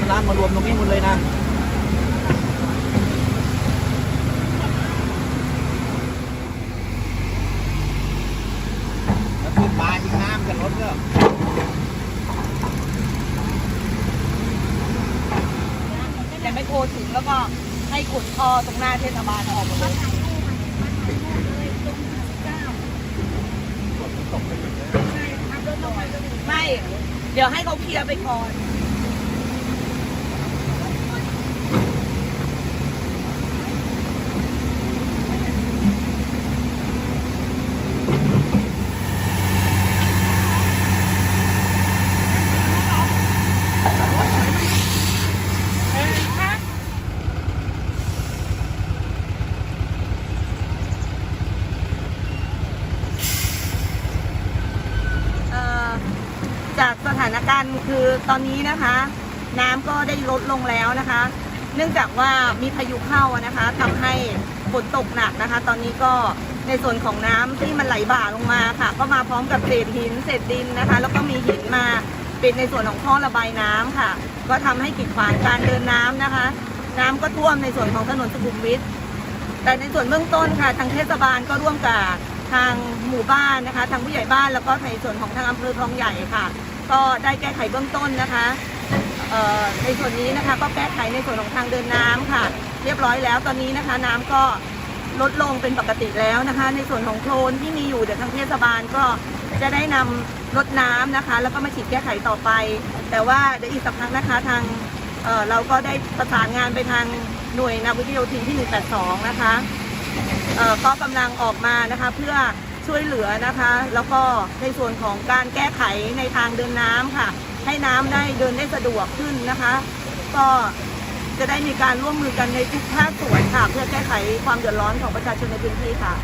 มาน้ำมารวมตรงนี้หมดเลยนะแล้วคือปลาทิ้งน้ำกันรถก็แต่ไม่โทรถึงแล้วก็ให้ขุดท่อตรงหน้าเทศบาลออกหมดเลยไม่ เดี๋ยวให้เขาเคลียร์ไปก่อน เอ่อจาก สถานการคือตอนนี้นะคะ น้ำก็ได้ลดลงแล้วนะคะ เนื่องจากว่ามีพายุเข้านะคะทำให้ฝนตกหนักนะคะ ตอนนี้ก็ในส่วนของน้ำที่มันไหลบ่าลงมาค่ะ ก็มาพร้อมกับเศษหินเศษดินนะคะ แล้วก็มีหินมาเป็นในส่วนของท่อระบายน้ำค่ะ ก็ทำให้กีดขวางการเดินน้ำนะคะ น้ำก็ท่วมในส่วนของถนนสุขุมวิทแต่ในส่วนเบื้องต้นค่ะ ทางเทศบาลก็ร่วมกับ ทางหมู่บ้านนะคะ ทางผู้ใหญ่บ้านแล้วก็ในส่วนของทางอำเภอคลองใหญ่ค่ะ ก็ได้แก้ไขเบื้องต้นนะคะในส่วนนี้นะคะก็แก้ไขในส่วนของทางเดินน้ำค่ะ เรียบร้อยแล้วตอนนี้นะคะ น้ำก็ลดลงเป็นปกติแล้วนะคะ ในส่วนของโคลนที่มีอยู่เดี๋ยวทางเทศบาลก็จะได้นำรถน้ำนะคะ แล้วก็มาฉีดแก้ไขต่อไป แต่ว่าเดี๋ยวอีกสักพักนะคะทางเเราก็ได้ประสานงานไปทางหน่วยนาวิกโยธินที่ 182 นะคะ ก็กำลังออกมานะคะเพื่อช่วยเหลือนะคะ แล้วก็ในส่วนของการแก้ไขในทางเดินน้ำค่ะ ให้น้ำได้เดินได้สะดวกขึ้นนะคะ ก็จะได้มีการร่วมมือกันในทุกภาคส่วนค่ะ เพื่อแก้ไขความเดือดร้อนของประชาชนในพื้นที่ค่ะ